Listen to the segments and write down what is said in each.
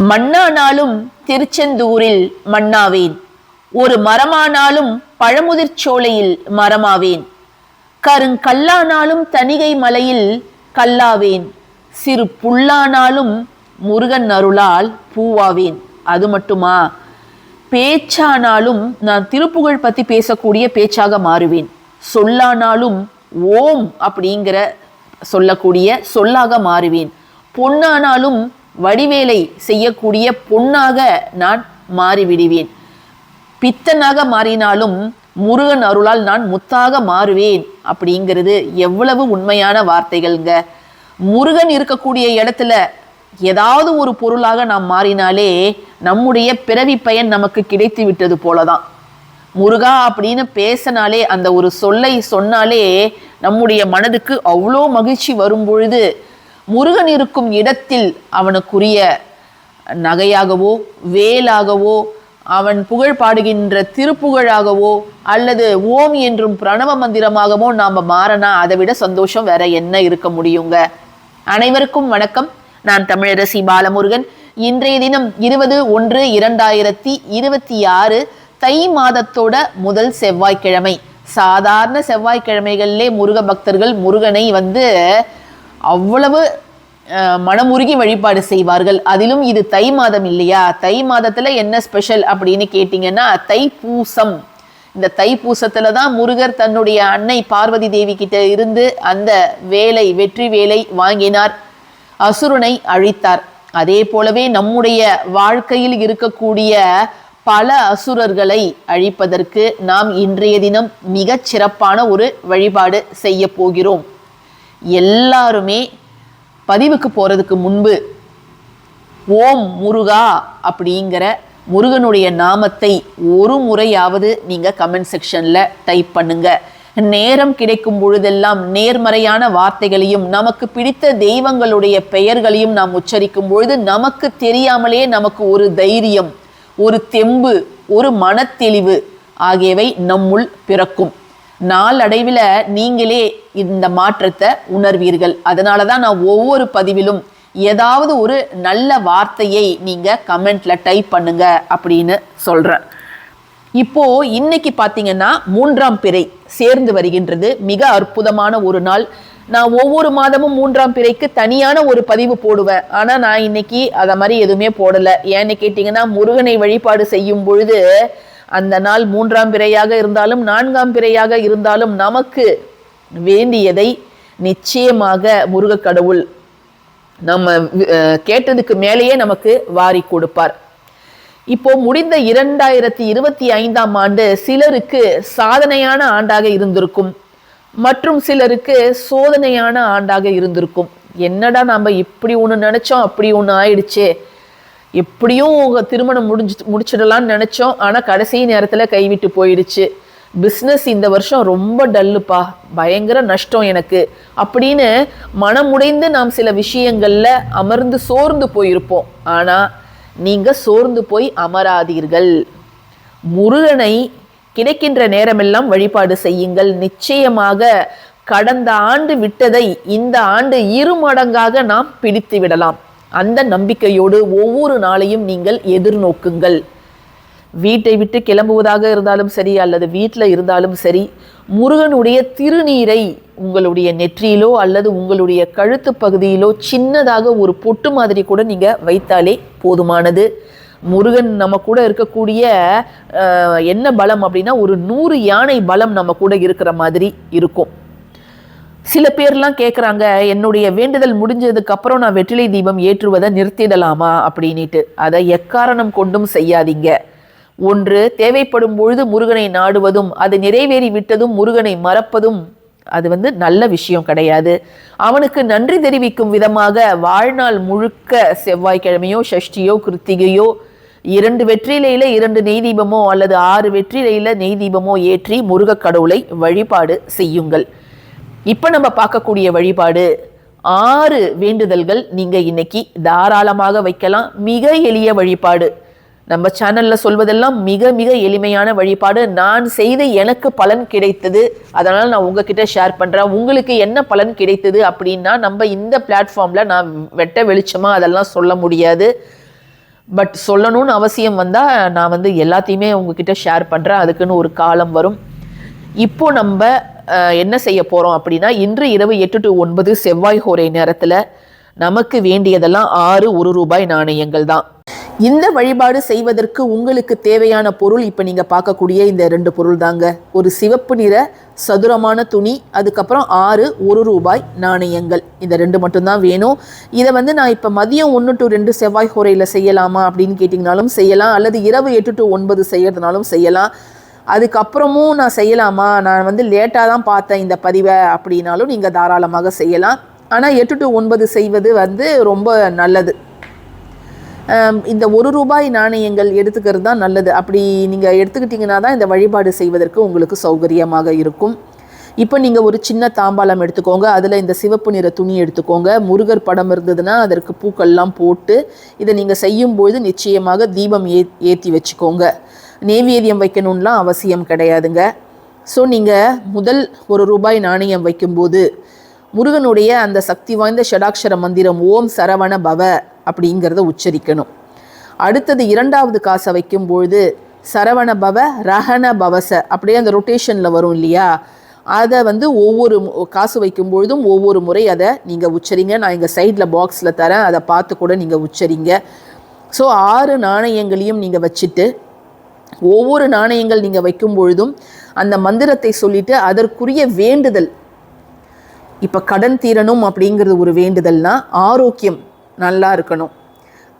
மண்ணானாலும் திருச்செந்தூரில் மண்ணாவேன். ஒரு மரமானாலும் பழமுதிர்ச்சோலையில் மரமாவேன். கருங்கல்லானாலும் தனிகை மலையில் கல்லாவேன். சிறு புல்லானாலும் முருகன் அருளால் பூவாவேன். அது மட்டுமா? பேச்சானாலும் நான் திருப்புகழ் பற்றி பேசக்கூடிய பேச்சாக மாறுவேன். சொல்லானாலும் ஓம் அப்படிங்கிற சொல்லக்கூடிய சொல்லாக மாறுவேன். பொன்னானாலும் வடிவேலை செய்யக்கூடிய பொன்னாக நான் மாறிவிடுவேன். பித்தனாக மாறினாலும் முருகன் அருளால் நான் முத்தாக மாறுவேன். அப்படிங்கிறது எவ்வளவு உண்மையான வார்த்தைகள்ங்க. முருகன் இருக்கக்கூடிய இடத்துல ஏதாவது ஒரு பொருளாக நாம் மாறினாலே நம்முடைய பிறவி பயன் நமக்கு கிடைத்து விட்டது போலதான். முருகா அப்படின்னு பேசினாலே அந்த ஒரு சொல்லை சொன்னாலே நம்முடைய மனதுக்கு அவ்வளோ மகிழ்ச்சி வரும் பொழுது முருகன் இருக்கும் இடத்தில் அவனுக்குரிய நகையாகவோ வேலாகவோ அவன் புகழ் பாடுகின்ற திருப்புகழாகவோ அல்லது ஓம் என்றும் பிரணவ மந்திரமாகவோ நாம் மாறனா அதை விட சந்தோஷம் வேற என்ன இருக்க முடியுங்க? அனைவருக்கும் வணக்கம். நான் தமிழரசி பாலமுருகன். இன்றைய தினம் இருபது ஒன்று இரண்டாயிரத்தி இருபத்தி ஆறு தை மாதத்தோட முதல் செவ்வாய்க்கிழமை. சாதாரண செவ்வாய்க்கிழமைகளிலே முருக பக்தர்கள் முருகனை வந்து அவ்வளவு மனமுருகி வழிபாடு செய்வார்கள். அதிலும் இது தை மாதம் இல்லையா? தை மாதத்துல என்ன ஸ்பெஷல் அப்படின்னு கேட்டிங்கன்னா தைப்பூசம். இந்த தைப்பூசத்துல தான் முருகர் தன்னுடைய அன்னை பார்வதி தேவி கிட்ட இருந்து அந்த வேலை வெற்றி வேலை வாங்கினார். அசுரனை அழித்தார். அதே போலவே நம்முடைய வாழ்க்கையில் இருக்கக்கூடிய பல அசுரர்களை அழிப்பதற்கு நாம் இன்றைய தினம் மிகச் சிறப்பான ஒரு வழிபாடு செய்ய போகிறோம். எல்லாருமே பதிவுக்கு போகிறதுக்கு முன்பு ஓம் முருகா அப்படிங்கிற முருகனுடைய நாமத்தை ஒரு முறையாவது நீங்கள் கமெண்ட் செக்ஷனில் டைப் பண்ணுங்க. நேரம் கிடைக்கும் பொழுதெல்லாம் நேர்மறையான வார்த்தைகளையும் நமக்கு பிடித்த தெய்வங்களுடைய பெயர்களையும் நாம் உச்சரிக்கும் பொழுது நமக்கு தெரியாமலே நமக்கு ஒரு தைரியம் ஒரு தெம்பு ஒரு மனத்தெளிவு ஆகியவை நம்முள் பிறக்கும். நாளடைவில் நீங்களே இந்த மாற்றத்தை உணர்வீர்கள். அதனால தான் நான் ஒவ்வொரு பதிவிலும் ஏதாவது ஒரு நல்ல வார்த்தையை நீங்கள் கமெண்ட்ல டைப் பண்ணுங்க அப்படின்னு சொல்கிறேன் இப்போ இன்னைக்கு பார்த்தீங்கன்னா மூன்றாம் பிறை சேர்ந்து வருகின்றது. மிக அற்புதமான ஒரு நாள். நான் ஒவ்வொரு மாதமும் மூன்றாம் பிறைக்கு தனியான ஒரு பதிவு போடுவேன். ஆனால் நான் இன்னைக்கு அதை மாதிரி எதுவுமே போடலை. ஏன்னு கேட்டிங்கன்னா முருகனை வழிபாடு செய்யும் பொழுது அந்த நாள் மூன்றாம் பிறையாக இருந்தாலும் நான்காம் பிறையாக இருந்தாலும் நமக்கு வேண்டியதை நிச்சயமாக முருகக் கடவுள் நம்ம கேட்டதுக்கு மேலேயே நமக்கு வாரி கொடுப்பார். இப்போ முடிந்த இரண்டாயிரத்தி இருபத்தி ஐந்தாம் ஆண்டு சிலருக்கு சாதனையான ஆண்டாக இருந்திருக்கும். மற்றும் சிலருக்கு சோதனையான ஆண்டாக இருந்திருக்கும். என்னடா நம்ம இப்படி ஒன்று நினைச்சோம் அப்படி ஒன்று ஆயிடுச்சே. எப்படியும் உங்கள் திருமணம் முடிஞ்சு முடிச்சிடலாம்னு நினச்சோம். ஆனால் கடைசி நேரத்தில் கைவிட்டு போயிடுச்சு. பிஸ்னஸ் இந்த வருஷம் ரொம்ப டல்லுப்பா பயங்கர நஷ்டம் எனக்கு. அப்படின்னு மனமுடைந்து நாம் சில விஷயங்களில் அமர்ந்து சோர்ந்து போயிருப்போம். ஆனால் நீங்கள் சோர்ந்து போய் அமராதீர்கள். முருகனை கிடைக்கின்ற நேரமெல்லாம் வழிபாடு செய்யுங்கள். நிச்சயமாக கடந்த ஆண்டு விட்டதை இந்த ஆண்டு இரு மடங்காக நாம் பிடித்து விடலாம். அந்த நம்பிக்கையோடு ஒவ்வொரு நாளையும் நீங்கள் எதிர்நோக்குங்கள். வீட்டை விட்டு கிளம்புவதாக இருந்தாலும் சரி அல்லது வீட்டில் இருந்தாலும் சரி முருகனுடைய திருநீரை உங்களுடைய நெற்றியிலோ அல்லது உங்களுடைய கழுத்து பகுதியிலோ சின்னதாக ஒரு பொட்டு மாதிரி கூட நீங்கள் வைத்தாலே போதுமானது. முருகன் நம்ம கூட இருக்கக்கூடிய என்ன பலம் அப்படின்னா ஒரு நூறு யானை பலம் நம்ம கூட இருக்கிற மாதிரி இருக்கும். சில பேர்லாம் கேட்குறாங்க என்னுடைய வேண்டுதல் முடிஞ்சதுக்கு அப்புறம் நான் வெற்றிலை தீபம் ஏற்றுவதை நிறுத்திடலாமா? அப்படின்ட்டு அதை எக்காரணம் கொண்டும் செய்யாதீங்க. ஒன்று தேவைப்படும் பொழுது முருகனை நாடுவதும் அது நிறைவேறி விட்டதும் முருகனை மறப்பதும் அது வந்து நல்ல விஷயம் கிடையாது. அவனுக்கு நன்றி தெரிவிக்கும் விதமாக வாழ்நாள் முழுக்க செவ்வாய்க்கிழமையோ ஷஷ்டியோ கிருத்திகையோ இரண்டு வெற்றிலையில இரண்டு நெய் தீபமோ அல்லது ஆறு வெற்றிலையில நெய் தீபமோ ஏற்றி முருகக் கடவுளை வழிபாடு செய்யுங்கள். இப்போ நம்ம பார்க்கக்கூடிய வழிபாடு ஆறு வேண்டுதல்கள் நீங்கள் இன்னைக்கு தாராளமாக வைக்கலாம். மிக எளிய வழிபாடு. நம்ம சேனலில் சொல்வதெல்லாம் மிக மிக எளிமையான வழிபாடு. நான் செய்த எனக்கு பலன் கிடைத்தது. அதனால் நான் உங்ககிட்ட ஷேர் பண்ணுறேன் உங்களுக்கு என்ன பலன் கிடைத்தது அப்படின்னா நம்ம இந்த பிளாட்ஃபார்மில் நான் வெட்ட வெளிச்சமாக அதெல்லாம் சொல்ல முடியாது. பட் சொல்லணும்னு அவசியம் வந்தால் நான் வந்து எல்லாத்தையுமே உங்ககிட்ட ஷேர் பண்ணுறேன் அதுக்குன்னு ஒரு காலம் வரும். இப்போ நம்ம என்ன செய்ய போகிறோம் அப்படின்னா இன்று இரவு எட்டு டு ஒன்பது செவ்வாய் ஹோரை நேரத்தில் நமக்கு வேண்டியதெல்லாம் ஆறு ஒரு ரூபாய் நாணயங்கள் தான். இந்த வழிபாடு செய்வதற்கு உங்களுக்கு தேவையான பொருள் இப்போ நீங்கள் பார்க்கக்கூடிய இந்த ரெண்டு பொருள் தாங்க. ஒரு சிவப்பு நிற சதுரமான துணி அதுக்கப்புறம் ஆறு ஒரு ரூபாய் நாணயங்கள். இந்த ரெண்டு மட்டும்தான் வேணும். இதை வந்து நான் இப்போ மதியம் ஒன்று டு ரெண்டு செவ்வாய் ஹோரையில் செய்யலாமா அப்படின்னு கேட்டிங்கனாலும் செய்யலாம். அல்லது இரவு எட்டு டு ஒன்பது செய்யறதுனாலும் செய்யலாம். அதுக்கப்புறமும் நான் செய்யலாமா? நான் வந்து லேட்டாக தான் பார்த்தேன் இந்த பதிவை அப்படின்னாலும் நீங்கள் தாராளமாக செய்யலாம். ஆனால் எட்டு டு ஒன்பது செய்வது வந்து ரொம்ப நல்லது. இந்த ஒரு ரூபாய் நாணயங்கள் எடுத்துக்கிறது தான் நல்லது. அப்படி நீங்கள் எடுத்துக்கிட்டிங்கன்னா தான் இந்த வழிபாடு செய்வதற்கு உங்களுக்கு சௌகரியமாக இருக்கும். இப்போ நீங்கள் ஒரு சின்ன தாம்பாளம் எடுத்துக்கோங்க. அதில் இந்த சிவப்பு நிற துணி எடுத்துக்கோங்க. முருகர் படம் இருந்ததுன்னா அதற்கு பூக்கள்லாம் போட்டு இதை நீங்கள் செய்யும்பொழுது நிச்சயமாக தீபம் ஏ ஏற்றி வச்சுக்கோங்க. நேவேதியம் வைக்கணும்லாம் அவசியம் கிடையாதுங்க. ஸோ நீங்கள் முதல் ஒரு ரூபாய் நாணயம் வைக்கும்போது முருகனுடைய அந்த சக்தி வாய்ந்த ஷடாக்ஷர மந்திரம் ஓம் சரவண பவ அப்படிங்கிறத உச்சரிக்கணும். அடுத்தது இரண்டாவது காசை வைக்கும்பொழுது சரவண பவ ரஹண பவச அப்படியே அந்த ரொட்டேஷனில் வரும் இல்லையா? அதை வந்து ஒவ்வொரு காசு வைக்கும் பொழுதும் ஒவ்வொரு முறை அதை நீங்கள் உச்சரிங்க. நான் இங்கே சைடில் பாக்ஸில் தரேன் அதை பார்த்து கூட நீங்கள் உச்சரிங்க. ஸோ ஆறு நாணயங்களையும் நீங்கள் வச்சுட்டு ஒவ்வொரு நாணயங்கள் நீங்கள் வைக்கும் பொழுதும் அந்த மந்திரத்தை சொல்லிட்டு அதற்குரிய வேண்டுதல். இப்போ கடன் தீரணும் அப்படிங்கிறது ஒரு வேண்டுதல்னா ஆரோக்கியம் நல்லா இருக்கணும்.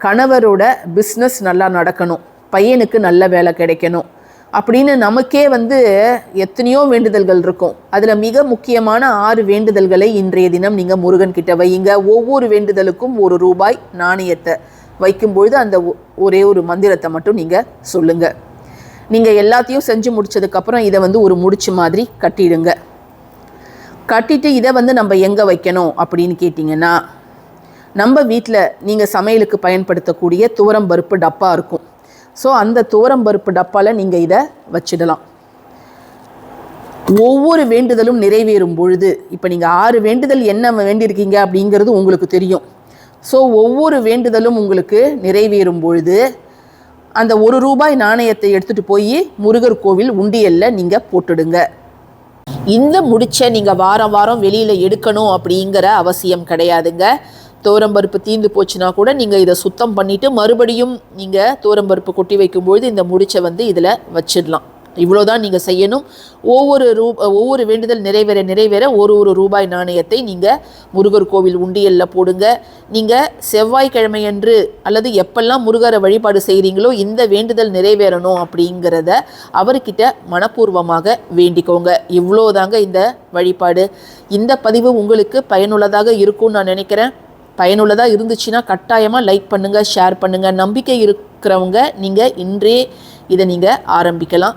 கணவரோட பிஸ்னஸ் நல்லா நடக்கணும். பையனுக்கு நல்ல வேலை கிடைக்கணும். அப்படின்னு நமக்கே வந்து எத்தனையோ வேண்டுதல்கள் இருக்கும். அதில் மிக முக்கியமான ஆறு வேண்டுதல்களை இன்றைய தினம் நீங்கள் முருகன் கிட்ட வையுங்க. ஒவ்வொரு வேண்டுதலுக்கும் ஒரு ரூபாய் நாணயத்தை வைக்கும்பொழுது அந்த ஒ- ஒரே ஒரு மந்திரத்தை மட்டும் நீங்கள் சொல்லுங்கள் நீங்கள் எல்லாத்தையும் செஞ்சு முடிச்சதுக்கப்புறம் இதை வந்து ஒரு முடிச்சு மாதிரி கட்டிடுங்க. கட்டிட்டு இதை வந்து நம்ம எங்கே வைக்கணும் அப்படின்னு கேட்டிங்கன்னா நம்ம வீட்டில் நீங்கள் சமையலுக்கு பயன்படுத்தக்கூடிய துவரம் பருப்பு டப்பா இருக்கும். ஸோ அந்த துவரம் பருப்பு டப்பாவில் நீங்கள் இதை வச்சிடலாம். ஒவ்வொரு வேண்டுதலும் நிறைவேறும் பொழுது இப்போ நீங்கள் ஆறு வேண்டுதல் என்ன வேண்டியிருக்கீங்க அப்படிங்கிறது உங்களுக்கு தெரியும். ஸோ ஒவ்வொரு வேண்டுதலும் உங்களுக்கு நிறைவேறும் பொழுது அந்த ஒரு ரூபாய் நாணயத்தை எடுத்துகிட்டு போய் முருகர் கோவில் உண்டியல்ல நீங்கள் போட்டுடுங்க. இந்த முடிச்ச நீங்கள் வாரம் வாரம் வெளியில் எடுக்கணும் அப்படிங்கிற அவசியம் கிடையாதுங்க. தோரம்பருப்பு தீந்து போச்சுன்னா கூட நீங்கள் இதை சுத்தம் பண்ணிவிட்டு மறுபடியும் நீங்கள் தோரம்பருப்பு கொட்டி வைக்கும்பொழுது இந்த முடிச்சை வந்து இதில் வச்சிடலாம். இவ்வளோதான் நீங்கள் செய்யணும். ஒவ்வொரு ரூ ஒவ்வொரு வேண்டுதல் நிறைவேற நிறைவேற ஒரு ஒரு ரூபாய் நாணயத்தை நீங்கள் முருகர் கோவில் உண்டியல்ல போடுங்க. நீங்கள் செவ்வாய்க்கிழமையன்று அல்லது எப்பெல்லாம் முருகரை வழிபாடு செய்கிறீங்களோ இந்த வேண்டுதல் நிறைவேறணும் அப்படிங்கிறத அவர்கிட்ட மனப்பூர்வமாக வேண்டிக்கோங்க. இவ்வளோதாங்க இந்த வழிபாடு. இந்த பதிவு உங்களுக்கு பயனுள்ளதாக இருக்கும்னு நான் நினைக்கிறேன். பயனுள்ளதாக இருந்துச்சுன்னா கட்டாயமாக லைக் பண்ணுங்கள் ஷேர் பண்ணுங்கள் நம்பிக்கை இருக்கிறவங்க நீங்கள் இன்றே இதை நீங்கள் ஆரம்பிக்கலாம்.